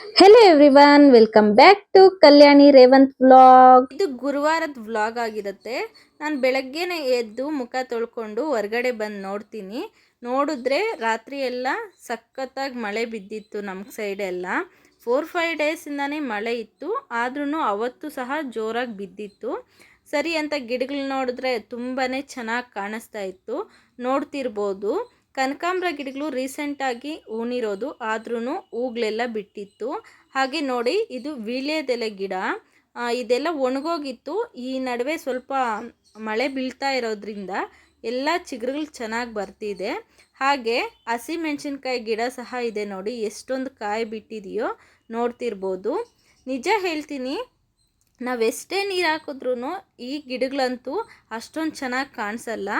Hello everyone welcome back to Kalyani Revanth vlog ಇದು ಗುರುವಾರದ vlog ಆಗಿರುತ್ತೆ. ನಾನು ಬೆಳಗ್ಗೆನೆ ಎದ್ದು ಮುಖ ತೊಳ್ಕೊಂಡು ಹೊರಗಡೆ ಬಂದು ನೋಡ್ತೀನಿ. ನೋಡಿದ್ರೆ ರಾತ್ರಿ ಎಲ್ಲ ಸಖತ್ತಾಗಿ ಮಳೆ ಬಿದ್ದಿತ್ತು ನಮ್ಮ ಸೈಡೆಲ್ಲ ಫೋರ್ ಫೈವ್ ಡೇಸಿಂದನೇ ಮಳೆ ಇತ್ತು. ಆದ್ರೂ ಅವತ್ತು ಸಹ ಜೋರಾಗಿ ಬಿದ್ದಿತ್ತು. ಸರಿ ಅಂತ ಗಿಡಗಳು ನೋಡಿದ್ರೆ ತುಂಬಾ ಚೆನ್ನಾಗಿ ಕಾಣಿಸ್ತಾ ಇತ್ತು. ನೋಡ್ತಿರ್ಬೋದು. ಕನಕಾಂಬ್ರ ಗಿಡಗಳು ರೀಸೆಂಟಾಗಿ ಊನಿರೋದು ಆದ್ರೂ ಹೂಗಳೆಲ್ಲ ಬಿಟ್ಟಿತ್ತು. ಹಾಗೆ ನೋಡಿ, ಇದು ವೀಳ್ಯದೆಲೆ ಗಿಡ. ಇದೆಲ್ಲ ಒಣಗೋಗಿತ್ತು. ಈ ನಡುವೆ ಸ್ವಲ್ಪ ಮಳೆ ಬೀಳ್ತಾ ಇರೋದ್ರಿಂದ ಎಲ್ಲ ಚಿಗುರುಗಳು ಚೆನ್ನಾಗಿ ಬರ್ತಿದೆ. ಹಾಗೆ ಹಸಿಮೆಣಸಿನ್ಕಾಯಿ ಗಿಡ ಸಹ ಇದೆ ನೋಡಿ, ಎಷ್ಟೊಂದು ಕಾಯಿ ಬಿಟ್ಟಿದೆಯೋ ನೋಡ್ತಿರ್ಬೋದು. ನಿಜ ಹೇಳ್ತೀನಿ, ನಾವೆಷ್ಟೇ ನೀರು ಹಾಕಿದ್ರೂ ಈ ಗಿಡಗಳಂತೂ ಅಷ್ಟೊಂದು ಚೆನ್ನಾಗಿ ಕಾಣಿಸಲ್ಲ.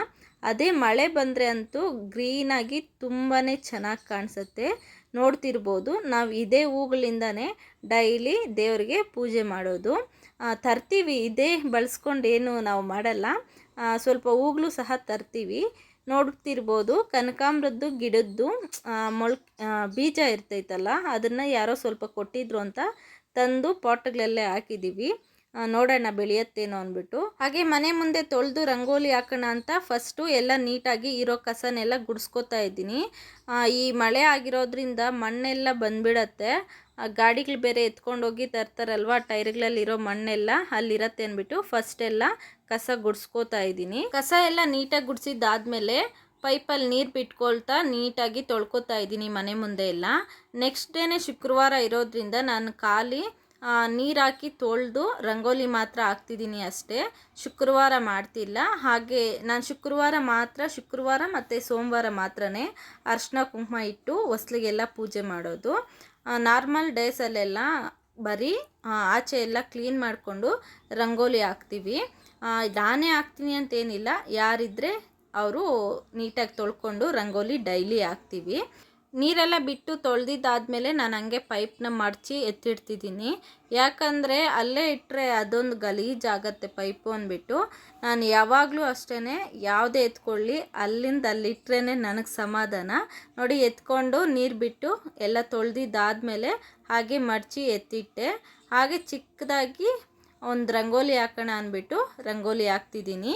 ಅದೇ ಮಳೆ ಬಂದರೆ ಅಂತೂ ಗ್ರೀನಾಗಿ ತುಂಬಾ ಚೆನ್ನಾಗಿ ಕಾಣಿಸುತ್ತೆ. ನೋಡ್ತಿರ್ಬೋದು, ನಾವು ಇದೇ ಹೂಗಳಿಂದನೇ ಡೈಲಿ ದೇವರಿಗೆ ಪೂಜೆ ಮಾಡೋದು. ತರ್ತೀವಿ, ಇದೇ ಬಳಸ್ಕೊಂಡು ಏನು ನಾವು ಮಾಡಲ್ಲ. ಸ್ವಲ್ಪ ಹೂಗಳು ಸಹ ತರ್ತೀವಿ. ನೋಡ್ತಿರ್ಬೋದು, ಕನಕಾಂಬ್ರದ್ದು ಗಿಡದ್ದು ಮೊಳ್ ಬೀಜ ಇರ್ತೈತಲ್ಲ, ಅದನ್ನು ಯಾರೋ ಸ್ವಲ್ಪ ಕೊಟ್ಟಿದ್ರು ಅಂತ ತಂದು ಪಾಟ್ಗಳಲ್ಲೇ ಹಾಕಿದ್ದೀವಿ ನೋಡೋಣ ಬೆಳೆಯತ್ತೇನೋ ಅಂದ್ಬಿಟ್ಟು. ಹಾಗೆ ಮನೆ ಮುಂದೆ ತೊಳೆದು ರಂಗೋಲಿ ಹಾಕೋಣ ಅಂತ ಫಸ್ಟು ಎಲ್ಲ ನೀಟಾಗಿ ಇರೋ ಕಸನೆಲ್ಲ ಗುಡಿಸ್ಕೊತಾ ಇದ್ದೀನಿ. ಈ ಮಳೆ ಆಗಿರೋದ್ರಿಂದ ಮಣ್ಣೆಲ್ಲ ಬಂದ್ಬಿಡತ್ತೆ. ಗಾಡಿಗಳು ಬೇರೆ ಎತ್ಕೊಂಡೋಗಿ ತರ್ತಾರಲ್ವ, ಟೈರ್ಗಳಲ್ಲಿರೋ ಮಣ್ಣೆಲ್ಲ ಅಲ್ಲಿರತ್ತೆ ಅಂದ್ಬಿಟ್ಟು ಫಸ್ಟ್ ಎಲ್ಲ ಕಸ ಗುಡಿಸ್ಕೋತಾ ಇದ್ದೀನಿ. ಕಸ ಎಲ್ಲ ನೀಟಾಗಿ ಗುಡಿಸಿದ್ದಾದ್ಮೇಲೆ ಪೈಪಲ್ಲಿ ನೀರು ಬಿಟ್ಕೊಳ್ತಾ ನೀಟಾಗಿ ತೊಳ್ಕೊತಾ ಇದ್ದೀನಿ ಮನೆ ಮುಂದೆ ಎಲ್ಲ. ನೆಕ್ಸ್ಟ್ ಡೇನೇ ಶುಕ್ರವಾರ ಇರೋದ್ರಿಂದ ನಾನು ಖಾಲಿ ನೀರು ಹಾಕಿ ತೊಳೆದು ರಂಗೋಲಿ ಮಾತ್ರ ಹಾಕ್ತಿದ್ದೀನಿ ಅಷ್ಟೇ. ಶುಕ್ರವಾರ ಮಾಡ್ತಿಲ್ಲ. ಹಾಗೆ ನಾನು ಶುಕ್ರವಾರ ಮಾತ್ರ, ಶುಕ್ರವಾರ ಮತ್ತು ಸೋಮವಾರ ಮಾತ್ರನೇ ಅರ್ಶಿನ ಕುಂಕುಮ ಇಟ್ಟು ಹೊಸ್ಲಿಗೆಲ್ಲ ಪೂಜೆ ಮಾಡೋದು. ನಾರ್ಮಲ್ ಡೇಸಲ್ಲೆಲ್ಲ ಬರೀ ಆಚೆ ಎಲ್ಲ ಕ್ಲೀನ್ ಮಾಡಿಕೊಂಡು ರಂಗೋಲಿ ಹಾಕ್ತೀವಿ. ನಾನೇ ಹಾಕ್ತೀನಿ ಅಂತೇನಿಲ್ಲ. ಯಾರಿದ್ರೆ ಅವರು ನೀಟಾಗಿ ತೊಳ್ಕೊಂಡು ರಂಗೋಲಿ ಡೈಲಿ ಹಾಕ್ತೀವಿ. ನೀರೆಲ್ಲ ಬಿಟ್ಟು ತೊಳೆದಿದ್ದಾದಮೇಲೆ ನಾನು ಹಂಗೆ ಪೈಪ್ನ ಮಡಚಿ ಎತ್ತಿಡ್ತಿದ್ದೀನಿ. ಯಾಕಂದರೆ ಅಲ್ಲೇ ಇಟ್ಟರೆ ಅದೊಂದು ಗಲೀಜಾಗತ್ತೆ ಪೈಪು ಅಂದ್ಬಿಟ್ಟು. ನಾನು ಯಾವಾಗಲೂ ಅಷ್ಟೇ ಯಾವುದೇ ಎತ್ಕೊಳ್ಳಿ, ಅಲ್ಲಿಂದ ಅಲ್ಲಿಟ್ಟರೆ ನನಗೆ ಸಮಾಧಾನ. ನೋಡಿ ಎತ್ಕೊಂಡು ನೀರು ಬಿಟ್ಟು ಎಲ್ಲ ತೊಳೆದಿದ್ದಾದಮೇಲೆ ಹಾಗೆ ಮಡಚಿ ಎತ್ತಿಟ್ಟೆ. ಹಾಗೆ ಚಿಕ್ಕದಾಗಿ ಒಂದು ರಂಗೋಲಿ ಹಾಕೋಣ ಅಂದ್ಬಿಟ್ಟು ರಂಗೋಲಿ ಹಾಕ್ತಿದ್ದೀನಿ.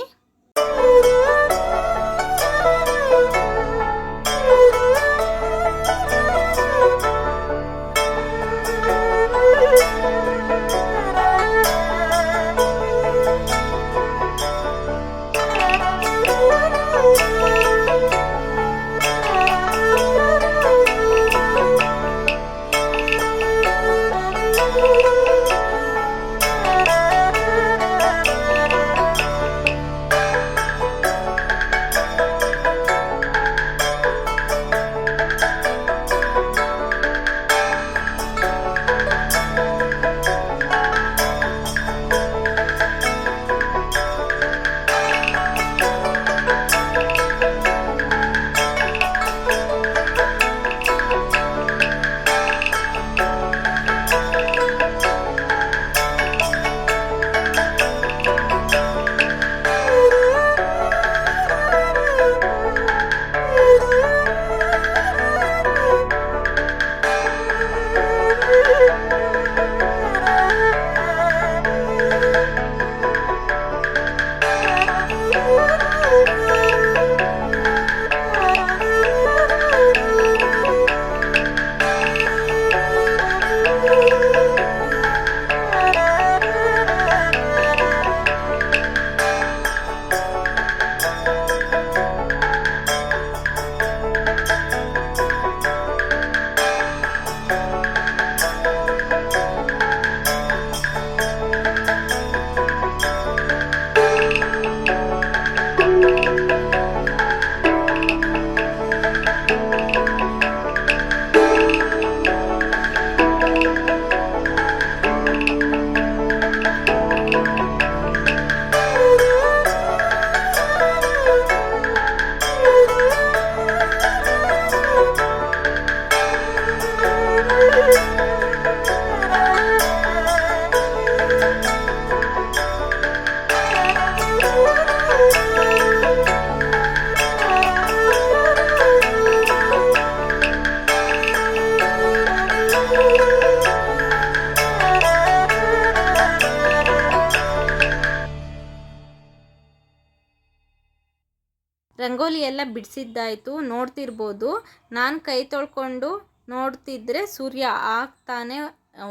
ರಂಗೋಲಿ ಎಲ್ಲ ಬಿಡಿಸಿದ್ದಾಯಿತು, ನೋಡ್ತಿರ್ಬೋದು. ನಾನು ಕೈ ತೊಳ್ಕೊಂಡು ನೋಡ್ತಿದ್ರೆ ಸೂರ್ಯ ಆಗ್ತಾನೆ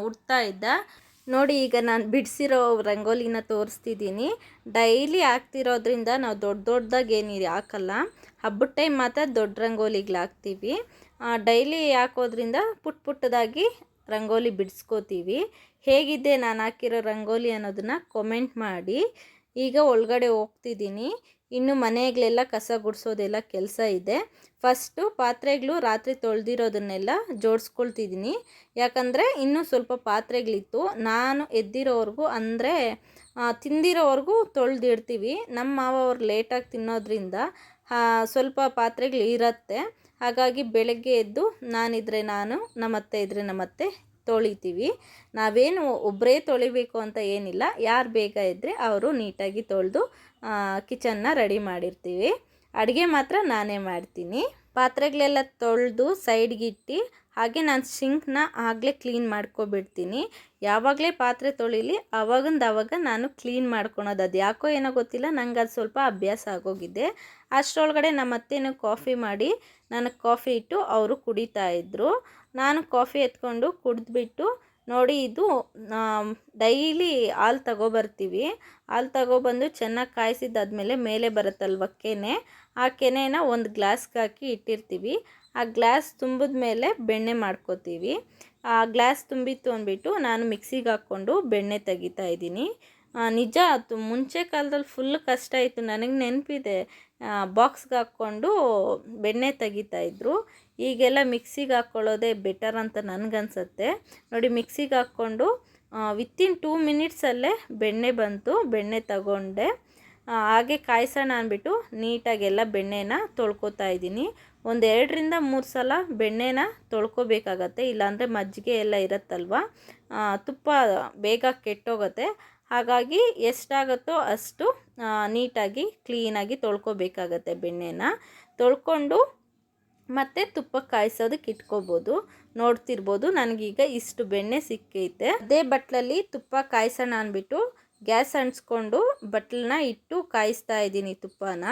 ಹುಡ್ತಾ ಇದ್ದ. ನೋಡಿ, ಈಗ ನಾನು ಬಿಡಿಸಿರೋ ರಂಗೋಲಿನ ತೋರಿಸ್ತಿದ್ದೀನಿ. ಡೈಲಿ ಹಾಕ್ತಿರೋದ್ರಿಂದ ನಾವು ದೊಡ್ಡ ದೊಡ್ಡದಾಗಿ ಏನಿದೆ ಹಾಕಲ್ಲ. ಹಬ್ಬದ ಟೈಮ್ ಮಾತ್ರ ದೊಡ್ಡ ರಂಗೋಲಿಗಳು ಹಾಕ್ತೀವಿ ಡೈಲಿ ಹಾಕೋದ್ರಿಂದ ಪುಟ್ ಪುಟ್ಟದಾಗಿ ರಂಗೋಲಿ ಬಿಡಿಸ್ಕೋತೀವಿ. ಹೇಗಿದೆ ನಾನು ಹಾಕಿರೋ ರಂಗೋಲಿ ಅನ್ನೋದನ್ನು ಕೊಮೆಂಟ್ ಮಾಡಿ. ಈಗ ಒಳಗಡೆ ಹೋಗ್ತಿದ್ದೀನಿ. ಇನ್ನು ಮನೆಗಳೆಲ್ಲ ಕಸ ಗುಡಿಸೋದೆಲ್ಲ ಕೆಲಸ ಇದೆ. ಫಸ್ಟು ಪಾತ್ರೆಗಳು ರಾತ್ರಿ ತೊಳೆದಿರೋದನ್ನೆಲ್ಲ ಜೋಡಿಸ್ಕೊಳ್ತಿದ್ದೀನಿ. ಯಾಕಂದರೆ ಇನ್ನೂ ಸ್ವಲ್ಪ ಪಾತ್ರೆಗಳಿತ್ತು ನಾನು ಎದ್ದಿರೋವರೆಗೂ ಅಂದರೆ ತಿಂದಿರೋವರೆಗೂ ತೊಳೆದಿಡ್ತೀವಿ. ನಮ್ಮ ಮಾವ ಅವ್ರು ಲೇಟಾಗಿ ತಿನ್ನೋದ್ರಿಂದ ಸ್ವಲ್ಪ ಪಾತ್ರೆಗಳು ಇರುತ್ತೆ. ಹಾಗಾಗಿ ಬೆಳಗ್ಗೆ ಎದ್ದು ನಾನಿದ್ರೆ ನಾನು, ನಮ್ಮತ್ತೆ ಇದ್ರೆ ನಮ್ಮತ್ತೆ ತೊಳಿತೀವಿ. ನಾವೇನು ಒಬ್ಬರೇ ತೊಳಿಬೇಕು ಅಂತ ಏನಿಲ್ಲ. ಯಾರು ಬೇಗ ಇದ್ದರೆ ಅವರು ನೀಟಾಗಿ ತೊಳೆದು ಕಿಚನ್ನ ರೆಡಿ ಮಾಡಿರ್ತೀವಿ. ಅಡುಗೆ ಮಾತ್ರ ನಾನೇ ಮಾಡ್ತೀನಿ. ಪಾತ್ರೆಗಳೆಲ್ಲ ತೊಳೆದು ಸೈಡ್ಗಿಟ್ಟು, ಹಾಗೆ ನಾನು ಸಿಂಕ್ನ ಆಗಲೇ ಕ್ಲೀನ್ ಮಾಡ್ಕೊಬಿಡ್ತೀನಿ. ಯಾವಾಗಲೇ ಪಾತ್ರೆ ತೊಳಿಲಿ ಅವಾಗಿಂದ ಅವಾಗ ನಾನು ಕ್ಲೀನ್ ಮಾಡ್ಕೊಳೋದು. ಅದು ಯಾಕೋ ಏನೋ ಗೊತ್ತಿಲ್ಲ, ನಂಗೆ ಅದು ಸ್ವಲ್ಪ ಅಭ್ಯಾಸ ಆಗೋಗಿದೆ. ಅಷ್ಟರೊಳಗಡೆ ನಮ್ಮ ಅತ್ತೆನೂ ಕಾಫಿ ಮಾಡಿ, ನನಗೆ ಕಾಫಿ ಇಟ್ಟು ಅವರು ಕುಡಿತಾ ಇದ್ದರು ನಾನು ಕಾಫಿ ಎತ್ಕೊಂಡು ಕುಡಿದ್ಬಿಟ್ಟು ನೋಡಿ ಇದು ಡೈಲಿ ಹಾಲು ತಗೊಬರ್ತೀವಿ. ಹಾಲು ತಗೊಬಂದು ಚೆನ್ನಾಗಿ ಕಾಯಿಸಿದ್ದಾದ್ಮೇಲೆ ಮೇಲೆ ಬರುತ್ತಲ್ವ ಕೆನೆ, ಆ ಕೆನೆನ ಒಂದು ಗ್ಲಾಸ್ಗೆ ಹಾಕಿ ಇಟ್ಟಿರ್ತೀವಿ. ಆ ಗ್ಲಾಸ್ ತುಂಬಿದ ಮೇಲೆ ಬೆಣ್ಣೆ ಮಾಡ್ಕೋತೀವಿ. ಆ ಗ್ಲಾಸ್ ತುಂಬಿತ್ತು ಅಂದ್ಬಿಟ್ಟು ನಾನು ಮಿಕ್ಸಿಗೆ ಹಾಕ್ಕೊಂಡು ಬೆಣ್ಣೆ ತೆಗಿತಾ ಇದ್ದೀನಿ. ನಿಜ, ಅದು ಮುಂಚೆ ಕಾಲದಲ್ಲಿ ಫುಲ್ ಕಷ್ಟ ಇತ್ತು ನನಗೆ ನೆನಪಿದೆ. ಬಾಕ್ಸ್ಗೆ ಹಾಕ್ಕೊಂಡು ಬೆಣ್ಣೆ ತೆಗಿತಾ ಈಗೆಲ್ಲ ಮಿಕ್ಸಿಗೆ ಹಾಕ್ಕೊಳ್ಳೋದೇ ಬೆಟರ್ ಅಂತ ನನಗನ್ಸುತ್ತೆ. ನೋಡಿ, ಮಿಕ್ಸಿಗೆ ಹಾಕ್ಕೊಂಡು ವಿತ್ತಿನ್ ಟೂ ಮಿನಿಟ್ಸಲ್ಲೇ ಬೆಣ್ಣೆ ಬಂತು, ಬೆಣ್ಣೆ ತಗೊಂಡೆ. ಹಾಗೆ ಕಾಯಿಸೋಣ ಅಂದ್ಬಿಟ್ಟು ನೀಟಾಗೆಲ್ಲ ಬೆಣ್ಣೆನ ತೊಳ್ಕೊತಾ ಇದ್ದೀನಿ. ಒಂದು ಎರಡರಿಂದ ಮೂರು ಸಲ ಬೆಣ್ಣೆನ ತೊಳ್ಕೊಬೇಕಾಗತ್ತೆ, ಇಲ್ಲಾಂದರೆ ಮಜ್ಜಿಗೆ ಎಲ್ಲ ಇರುತ್ತಲ್ವ? ತುಪ್ಪ ಬೇಗ ಕೆಟ್ಟೋಗತ್ತೆ. ಹಾಗಾಗಿ ಎಷ್ಟಾಗುತ್ತೋ ಅಷ್ಟು ನೀಟಾಗಿ ಕ್ಲೀನಾಗಿ ತೊಳ್ಕೊಬೇಕಾಗತ್ತೆ ಬೆಣ್ಣೆನ. ತೊಳ್ಕೊಂಡು ಮತ್ತು ತುಪ್ಪ ಕಾಯಿಸೋದಕ್ಕೆ ಇಟ್ಕೋಬೋದು. ನೋಡ್ತಿರ್ಬೋದು, ನನಗೀಗ ಇಷ್ಟು ಬೆಣ್ಣೆ ಸಿಕ್ಕೈತೆ. ಅದೇ ಬಟ್ಲಲ್ಲಿ ತುಪ್ಪ ಕಾಯಿಸೋಣ ಅಂದ್ಬಿಟ್ಟು ಗ್ಯಾಸ್ ಅಂಟಿಸ್ಕೊಂಡು ಬಟ್ಲನ್ನ ಇಟ್ಟು ಕಾಯಿಸ್ತಾ ಇದ್ದೀನಿ ತುಪ್ಪನ.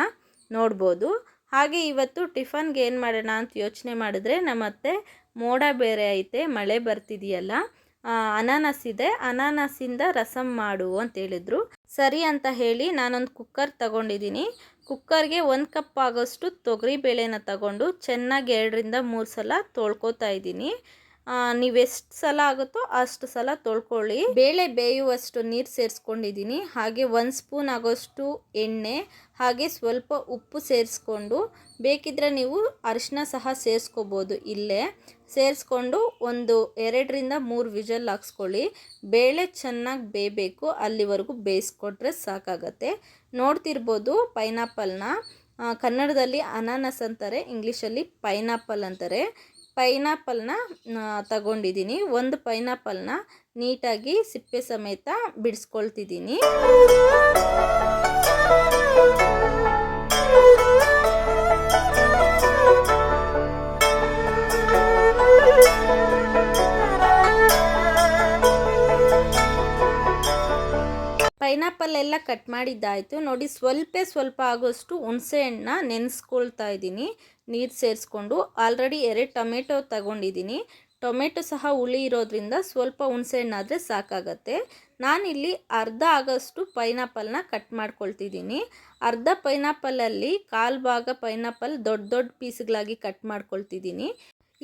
ನೋಡ್ಬೋದು. ಹಾಗೆ ಇವತ್ತು ಟಿಫನ್ಗೆ ಏನು ಮಾಡೋಣ ಅಂತ ಯೋಚನೆ ಮಾಡಿದ್ರೆ ನಮ್ಮತ್ತೆ ಮೋಡ ಬೇರೆ ಐತೆ, ಮಳೆ ಬರ್ತಿದೆಯಲ್ಲ ಅನಾನಸ್ ಇದೆ. ಅನಾನಸಿಂದ ರಸಂ ಮಾಡು ಅಂತ ಹೇಳಿದ್ರು. ಸರಿ ಅಂತ ಹೇಳಿ ನಾನೊಂದು ಕುಕ್ಕರ್ ತಗೊಂಡಿದ್ದೀನಿ. ಕುಕ್ಕರ್ಗೆ ಒಂದು ಕಪ್ ಆಗೋಷ್ಟು ತೊಗರಿ ಬೇಳೆನ ತಗೊಂಡು ಚೆನ್ನಾಗಿ ಎರಡರಿಂದ ಮೂರು ಸಲ ತೊಳ್ಕೊತಾ ಇದ್ದೀನಿ. ನೀವೆಷ್ಟು ಸಲ ಆಗುತ್ತೋ ಅಷ್ಟು ಸಲ ತೊಳ್ಕೊಳ್ಳಿ. ಬೇಳೆ ಬೇಯುವಷ್ಟು ನೀರು ಸೇರಿಸ್ಕೊಂಡಿದ್ದೀನಿ. ಹಾಗೆ ಒಂದು ಸ್ಪೂನ್ ಆಗೋಷ್ಟು ಎಣ್ಣೆ, ಹಾಗೆ ಸ್ವಲ್ಪ ಉಪ್ಪು ಸೇರಿಸ್ಕೊಂಡು ಬೇಕಿದ್ರೆ ನೀವು ಅರಿಶಿನ ಸಹ ಸೇರಿಸ್ಕೋಬೋದು ಇಲ್ಲೇ. ಸೇರಿಸ್ಕೊಂಡು ಒಂದು ಎರಡರಿಂದ ಮೂರು ವಿಜಲ್ ಹಾಕ್ಸ್ಕೊಳ್ಳಿ. ಬೇಳೆ ಚೆನ್ನಾಗಿ ಬೇಯಬೇಕು. ಅಲ್ಲಿವರೆಗೂ ಬೇಯಿಸ್ಕೊಟ್ರೆ ಸಾಕಾಗತ್ತೆ. ನೋಡ್ತಿರ್ಬೋದು ಪೈನಾಪಲ್ನ. ಕನ್ನಡದಲ್ಲಿ ಅನಾನಸ್ ಅಂತಾರೆ, ಇಂಗ್ಲೀಷಲ್ಲಿ ಪೈನಾಪಲ್ ಅಂತಾರೆ. ಪೈನಾಪಲ್ನ ತಗೊಂಡಿದ್ದೀನಿ ಒಂದು ಪೈನಾಪಲ್ನ ನೀಟಾಗಿ ಸಿಪ್ಪೆ ಸಮೇತ ಬಿಡಿಸ್ಕೊಳ್ತಿದ್ದೀನಿ ಪೈನಾಪಲ್ ಎಲ್ಲ ಕಟ್ ಮಾಡಿದ್ದಾಯಿತು. ನೋಡಿ ಸ್ವಲ್ಪ ಸ್ವಲ್ಪ ಆಗೋಷ್ಟು ಹುಣಸೆ ಹಣ್ಣನ್ನ ನೆನೆಸ್ಕೊಳ್ತಾ ಇದ್ದೀನಿ. ನೀರು ಸೇರಿಸ್ಕೊಂಡು ಆಲ್ರೆಡಿ ಎರಡು ಟೊಮೆಟೊ ತಗೊಂಡಿದ್ದೀನಿ. ಟೊಮೆಟೊ ಸಹ ಹುಳಿ ಇರೋದ್ರಿಂದ ಸ್ವಲ್ಪ ಹುಣಸೆ ಹಣ್ಣಾದರೆ ಸಾಕಾಗತ್ತೆ. ನಾನಿಲ್ಲಿ ಅರ್ಧ ಆಗೋಷ್ಟು ಪೈನಾಪಲ್ನ ಕಟ್ ಮಾಡ್ಕೊಳ್ತಿದ್ದೀನಿ. ಅರ್ಧ ಪೈನಾಪಲಲ್ಲಿ ಕಾಲು ಭಾಗ ಪೈನಾಪಲ್ ದೊಡ್ಡ ದೊಡ್ಡ ಪೀಸ್ಗಳಾಗಿ ಕಟ್ ಮಾಡ್ಕೊಳ್ತಿದ್ದೀನಿ.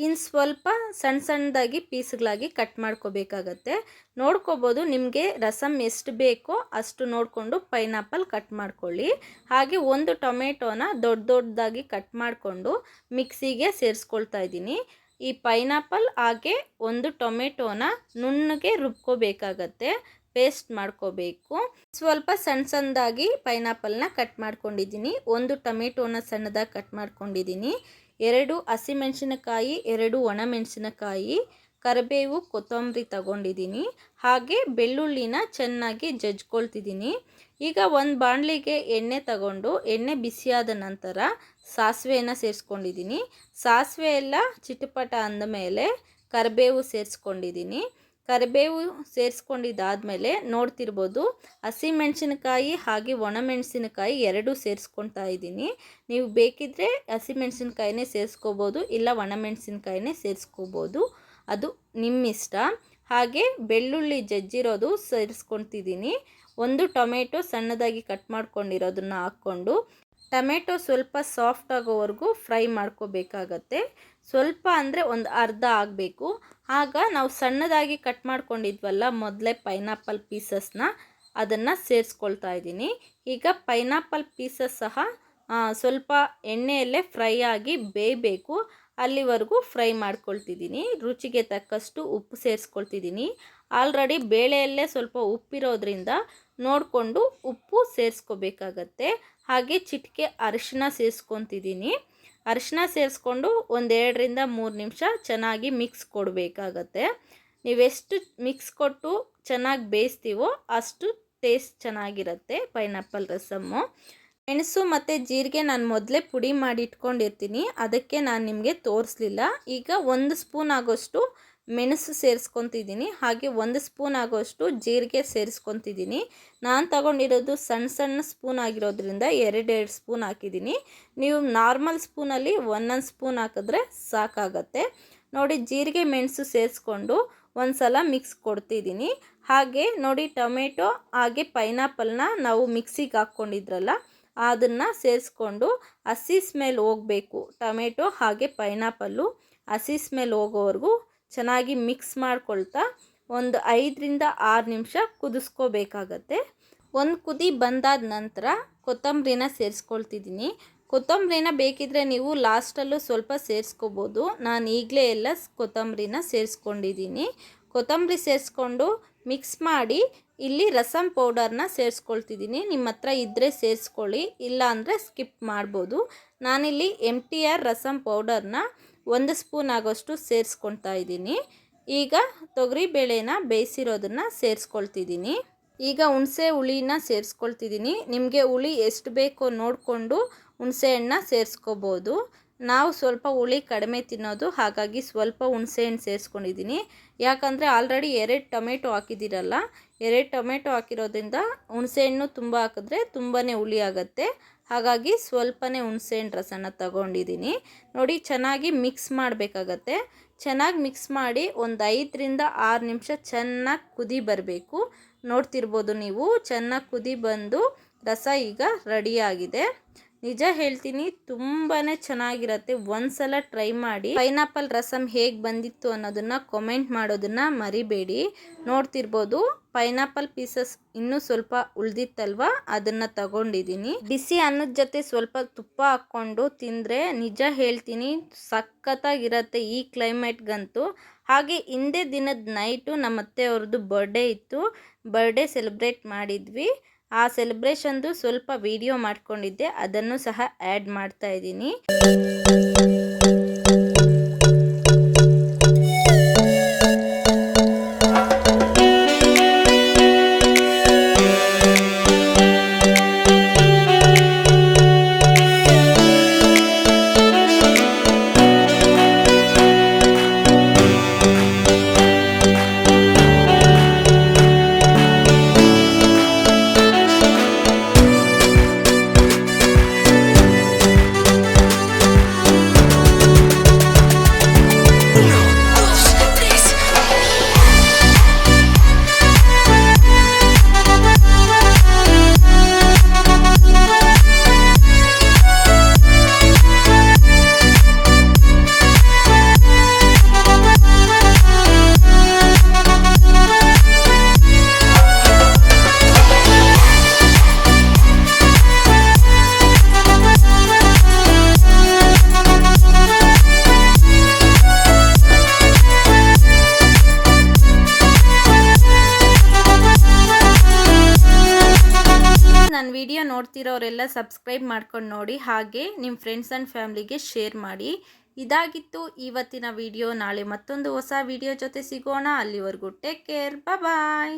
ಇನ್ನು ಸ್ವಲ್ಪ ಸಣ್ಣ ಸಣ್ಣದಾಗಿ ಪೀಸ್ಗಳಾಗಿ ಕಟ್ ಮಾಡ್ಕೋಬೇಕಾಗತ್ತೆ. ನೋಡ್ಕೋಬೋದು ನಿಮಗೆ ರಸಮ್ ಎಷ್ಟು ಬೇಕೋ ಅಷ್ಟು ನೋಡಿಕೊಂಡು ಪೈನಾಪಲ್ ಕಟ್ ಮಾಡ್ಕೊಳ್ಳಿ. ಹಾಗೆ ಒಂದು ಟೊಮೆಟೊನ ದೊಡ್ಡ ದೊಡ್ಡದಾಗಿ ಕಟ್ ಮಾಡಿಕೊಂಡು ಮಿಕ್ಸಿಗೆ ಸೇರಿಸ್ಕೊಳ್ತಾ ಇದ್ದೀನಿ. ಈ ಪೈನಾಪಲ್ ಹಾಗೆ ಒಂದು ಟೊಮೆಟೊನ ನುಣ್ಣಗೆ ರುಬ್ಕೋಬೇಕಾಗತ್ತೆ. ಪೇಸ್ಟ್ ಮಾಡ್ಕೋಬೇಕು. ಸ್ವಲ್ಪ ಸಣ್ಣ ಸಣ್ಣದಾಗಿ ಪೈನಾಪಲ್ನ ಕಟ್ ಮಾಡ್ಕೊಂಡಿದ್ದೀನಿ. ಒಂದು ಟೊಮೆಟೊನ ಸಣ್ಣದಾಗಿ ಕಟ್ ಮಾಡ್ಕೊಂಡಿದ್ದೀನಿ. ಎರಡು ಹಸಿಮೆಣಸಿನಕಾಯಿ, ಎರಡು ಒಣಮೆಣಸಿನಕಾಯಿ. ಕರಿಬೇವು, ಕೊತ್ತಂಬರಿ ತಗೊಂಡಿದ್ದೀನಿ. ಹಾಗೆ ಬೆಳ್ಳುಳ್ಳಿನ ಚೆನ್ನಾಗಿ ಜಜ್ಕೊಳ್ತಿದ್ದೀನಿ. ಈಗ ಒಂದು ಬಾಣಲಿಗೆ ಎಣ್ಣೆ ತಗೊಂಡು ಎಣ್ಣೆ ಬಿಸಿಯಾದ ನಂತರ ಸಾಸಿವೆಯನ್ನು ಸೇರಿಸ್ಕೊಂಡಿದ್ದೀನಿ. ಸಾಸಿವೆ ಎಲ್ಲ ಚಿಟಪಟ ಅಂದಮೇಲೆ ಕರಿಬೇವು ಸೇರಿಸ್ಕೊಂಡಿದ್ದೀನಿ. ಕರಿಬೇವು ಸೇರಿಸ್ಕೊಂಡಿದ್ದಾದಮೇಲೆ ನೋಡ್ತಿರ್ಬೋದು ಹಸಿಮೆಣಸಿನಕಾಯಿ ಹಾಗೆ ಒಣಮೆಣಸಿನಕಾಯಿ ಎರಡೂ ಸೇರಿಸ್ಕೊತಾ ಇದ್ದೀನಿ. ನೀವು ಬೇಕಿದ್ದರೆ ಹಸಿಮೆಣಸಿನ್ಕಾಯಿನೇ ಸೇರಿಸ್ಕೋಬೋದು, ಇಲ್ಲ ಒಣಮೆಣಸಿನಕಾಯಿನೇ ಸೇರಿಸ್ಕೋಬೋದು. ಅದು ನಿಮ್ಮ ಇಷ್ಟ. ಹಾಗೆ ಬೆಳ್ಳುಳ್ಳಿ ಜಜ್ಜಿರೋದು ಸೇರಿಸ್ಕೊತಿದ್ದೀನಿ ಒಂದು ಟೊಮೆಟೊ ಸಣ್ಣದಾಗಿ ಕಟ್ ಮಾಡ್ಕೊಂಡಿರೋದನ್ನ ಹಾಕ್ಕೊಂಡು ಟೊಮೆಟೊ ಸ್ವಲ್ಪ ಸಾಫ್ಟ್ ಆಗೋವರೆಗೂ ಫ್ರೈ ಮಾಡ್ಕೋಬೇಕಾಗತ್ತೆ. ಸ್ವಲ್ಪ ಅಂದರೆ ಒಂದು ಅರ್ಧ ಆಗಬೇಕು. ಆಗ ನಾವು ಸಣ್ಣದಾಗಿ ಕಟ್ ಮಾಡ್ಕೊಂಡಿದ್ವಲ್ಲ ಮೊದಲೇ ಪೈನಾಪಲ್ ಪೀಸಸ್ನ ಅದನ್ನು ಸೇರಿಸ್ಕೊಳ್ತಾ ಇದ್ದೀನಿ. ಈಗ ಪೈನಾಪಲ್ ಪೀಸಸ್ ಸಹ ಸ್ವಲ್ಪ ಎಣ್ಣೆಯಲ್ಲೇ ಫ್ರೈ ಆಗಿ ಬೇಯಬೇಕು. ಅಲ್ಲಿವರೆಗೂ ಫ್ರೈ ಮಾಡ್ಕೊಳ್ತಿದ್ದೀನಿ. ರುಚಿಗೆ ತಕ್ಕಷ್ಟು ಉಪ್ಪು ಸೇರಿಸ್ಕೊಳ್ತಿದ್ದೀನಿ. ಆಲ್ರೆಡಿ ಬೇಳೆಯಲ್ಲೇ ಸ್ವಲ್ಪ ಉಪ್ಪಿರೋದ್ರಿಂದ ನೋಡಿಕೊಂಡು ಉಪ್ಪು ಸೇರಿಸ್ಕೋಬೇಕಾಗತ್ತೆ. ಹಾಗೆ ಚಿಟಿಕೆ ಅರಿಶಿನ ಸೇರಿಸ್ಕೊತಿದ್ದೀನಿ. ಅರಿಶಿನ ಸೇರಿಸ್ಕೊಂಡು ಒಂದೆರಡರಿಂದ ಮೂರು ನಿಮಿಷ ಚೆನ್ನಾಗಿ ಮಿಕ್ಸ್ ಕೊಡಬೇಕಾಗತ್ತೆ. ನೀವೆಷ್ಟು ಮಿಕ್ಸ್ ಕೊಟ್ಟು ಚೆನ್ನಾಗಿ ಬೇಯಿಸ್ತೀವೋ ಅಷ್ಟು ಟೇಸ್ಟ್ ಚೆನ್ನಾಗಿರುತ್ತೆ ಪೈನಾಪಲ್ ರಸಮ್ಮು. ಮೆಣಸು ಮತ್ತು ಜೀರಿಗೆ ನಾನು ಮೊದಲೇ ಪುಡಿ ಮಾಡಿ ಇಟ್ಕೊಂಡಿರ್ತೀನಿ ಅದಕ್ಕೆ ನಾನು ನಿಮಗೆ ತೋರಿಸ್ಲಿಲ್ಲ. ಈಗ ಒಂದು ಸ್ಪೂನ್ ಆಗೋಷ್ಟು ಮೆಣಸು ಸೇರಿಸ್ಕೊತಿದ್ದೀನಿ. ಹಾಗೆ ಒಂದು ಸ್ಪೂನ್ ಆಗೋಷ್ಟು ಜೀರಿಗೆ ಸೇರಿಸ್ಕೊತಿದ್ದೀನಿ. ನಾನು ತಗೊಂಡಿರೋದು ಸಣ್ಣ ಸಣ್ಣ ಸ್ಪೂನ್ ಆಗಿರೋದ್ರಿಂದ ಎರಡೆರಡು ಸ್ಪೂನ್ ಹಾಕಿದ್ದೀನಿ. ನೀವು ನಾರ್ಮಲ್ ಸ್ಪೂನಲ್ಲಿ ಒಂದೊಂದು ಸ್ಪೂನ್ ಹಾಕಿದ್ರೆ ಸಾಕಾಗತ್ತೆ. ನೋಡಿ, ಜೀರಿಗೆ ಮೆಣಸು ಸೇರಿಸ್ಕೊಂಡು ಒಂದು ಸಲ ಮಿಕ್ಸ್ ಕೊಡ್ತಿದ್ದೀನಿ. ಹಾಗೆ ನೋಡಿ, ಟೊಮೆಟೊ ಹಾಗೆ ಪೈನಾಪಲ್ನ ನಾವು ಮಿಕ್ಸಿಗೆ ಹಾಕ್ಕೊಂಡಿದ್ರಲ್ಲ, ಅದನ್ನು ಸೇರಿಸ್ಕೊಂಡು ಹಸಿ ಸ್ಮೆಲ್ ಹೋಗಬೇಕು. ಟೊಮೆಟೊ ಹಾಗೆ ಪೈನಾಪಲ್ಲು ಹಸಿ ಸ್ಮೆಲ್ ಹೋಗೋವರೆಗೂ ಚೆನ್ನಾಗಿ ಮಿಕ್ಸ್ ಮಾಡ್ಕೊಳ್ತಾ ಒಂದು ಐದರಿಂದ ಆರು ನಿಮಿಷ ಕುದಿಸ್ಕೋಬೇಕಾಗತ್ತೆ. ಒಂದು ಕುದಿ ಬಂದಾದ ನಂತರ ಕೊತ್ತಂಬರಿನ ಸೇರಿಸ್ಕೊಳ್ತಿದ್ದೀನಿ. ಕೊತ್ತಂಬರಿನ ಬೇಕಿದ್ರೆ ನೀವು ಲಾಸ್ಟಲ್ಲೂ ಸ್ವಲ್ಪ ಸೇರಿಸ್ಕೋಬೋದು. ನಾನು ಈಗಲೇ ಎಲ್ಲ ಕೊತ್ತಂಬರಿನ ಸೇರಿಸ್ಕೊಂಡಿದ್ದೀನಿ. ಕೊತ್ತಂಬರಿ ಸೇರಿಸ್ಕೊಂಡು ಮಿಕ್ಸ್ ಮಾಡಿ ಇಲ್ಲಿ ರಸಂ ಪೌಡರ್ನ ಸೇರಿಸ್ಕೊಳ್ತಿದ್ದೀನಿ. ನಿಮ್ಮ ಹತ್ರ ಇದ್ದರೆ ಸೇರಿಸ್ಕೊಳ್ಳಿ ಇಲ್ಲ ಅಂದರೆ ಸ್ಕಿಪ್ ಮಾಡ್ಬೋದು. ನಾನಿಲ್ಲಿ ಎಂ ಟಿ ಆರ್ ರಸಂ ಪೌಡರ್ನ ಒಂದು ಸ್ಪೂನ್ ಆಗೋಷ್ಟು ಸೇರಿಸ್ಕೊಳ್ತಾ ಇದ್ದೀನಿ. ಈಗ ತೊಗರಿ ಬೇಳೆನ ಬೇಯಿಸಿರೋದನ್ನು ಸೇರಿಸ್ಕೊಳ್ತಿದ್ದೀನಿ. ಈಗ ಹುಣಸೆ ಹುಳಿನ ಸೇರಿಸ್ಕೊಳ್ತಿದ್ದೀನಿ. ನಿಮಗೆ ಹುಳಿ ಎಷ್ಟು ಬೇಕೋ ನೋಡಿಕೊಂಡು ಹುಣಸೆ ಹಣ್ಣನ್ನ ಸೇರಿಸ್ಕೋಬೋದು. ನಾವು ಸ್ವಲ್ಪ ಹುಳಿ ಕಡಿಮೆ ತಿನ್ನೋದು, ಹಾಗಾಗಿ ಸ್ವಲ್ಪ ಹುಣಸೆಹಣ್ಣು ಸೇರಿಸ್ಕೊಂಡಿದ್ದೀನಿ. ಯಾಕಂದರೆ ಆಲ್ರೆಡಿ ಎರಡು ಟೊಮೆಟೊ ಹಾಕಿದ್ದೀರಲ್ಲ, ಎರಡು ಟೊಮೆಟೊ ಹಾಕಿರೋದ್ರಿಂದ ಹುಣಸೆಹಣ್ಣು ತುಂಬ ಹಾಕಿದ್ರೆ ತುಂಬಾ ಹುಳಿ ಆಗುತ್ತೆ. ಹಾಗಾಗಿ ಸ್ವಲ್ಪನೇ ಹುಣಸೆಹಣ್ಣು ರಸನ ತಗೊಂಡಿದ್ದೀನಿ. ನೋಡಿ, ಚೆನ್ನಾಗಿ ಮಿಕ್ಸ್ ಮಾಡಬೇಕಾಗತ್ತೆ. ಚೆನ್ನಾಗಿ ಮಿಕ್ಸ್ ಮಾಡಿ ಒಂದು ಐದರಿಂದ ಆರು ನಿಮಿಷ ಚೆನ್ನಾಗಿ ಕುದಿ ಬರಬೇಕು. ನೋಡ್ತಿರ್ಬೋದು ನೀವು, ಚೆನ್ನಾಗಿ ಕುದಿ ಬಂದು ರಸ ಈಗ ರೆಡಿಯಾಗಿದೆ ನಿಜ ಹೇಳ್ತೀನಿ ತುಂಬಾ ಚೆನ್ನಾಗಿರತ್ತೆ. ಒಂದ್ಸಲ ಟ್ರೈ ಮಾಡಿ. ಪೈನಾಪಲ್ ರಸಮ್ ಹೇಗೆ ಬಂದಿತ್ತು ಅನ್ನೋದನ್ನ ಕಮೆಂಟ್ ಮಾಡೋದನ್ನ ಮರಿಬೇಡಿ. ನೋಡ್ತಿರ್ಬೋದು, ಪೈನಾಪಲ್ ಪೀಸಸ್ ಇನ್ನೂ ಸ್ವಲ್ಪ ಉಳ್ದಿತ್ತಲ್ವಾ? ಅದನ್ನ ತಗೊಂಡಿದ್ದೀನಿ ಬಿಸಿ ಅನ್ನದ ಜೊತೆ ಸ್ವಲ್ಪ ತುಪ್ಪ ಹಾಕ್ಕೊಂಡು ತಿಂದರೆ ನಿಜ ಹೇಳ್ತೀನಿ, ಸಖತ್ತಾಗಿರತ್ತೆ ಈ ಕ್ಲೈಮೇಟ್ಗಂತೂ ಹಾಗೆ ಹಿಂದೆ ದಿನದ ನೈಟು ನಮ್ಮ ಅತ್ತೆಯವ್ರದ್ದು ಬರ್ಡೇ ಇತ್ತು. ಬರ್ಡೇ ಸೆಲೆಬ್ರೇಟ್ ಮಾಡಿದ್ವಿ. ಆ ಸೆಲೆಬ್ರೇಷನ್ದು ಸ್ವಲ್ಪ ವಿಡಿಯೋ ಮಾಡ್ಕೊಂಡಿದ್ದೆ. ಅದನ್ನು ಸಹ ಆ್ಯಡ್ ಮಾಡ್ತಾ ಇದ್ದೀನಿ. ನೋಡ್ತಿರೋರೆಲ್ಲ ಸಬ್ಸ್ಕ್ರೈಬ್ ಮಾಡ್ಕೊಂಡು ನೋಡಿ, ಹಾಗೆ ನಿಮ್ಮ ಫ್ರೆಂಡ್ಸ್ ಆ್ಯಂಡ್ ಫ್ಯಾಮ್ಲಿಗೆ ಶೇರ್ ಮಾಡಿ. ಇದಾಗಿತ್ತು ಇವತ್ತಿನ ವಿಡಿಯೋ ನಾಳೆ ಮತ್ತೊಂದು ಹೊಸ ವಿಡಿಯೋ ಜೊತೆ ಸಿಗೋಣ. ಅಲ್ಲಿವರೆಗೂ ಟೇಕ್ ಕೇರ್ ಬಾಯ್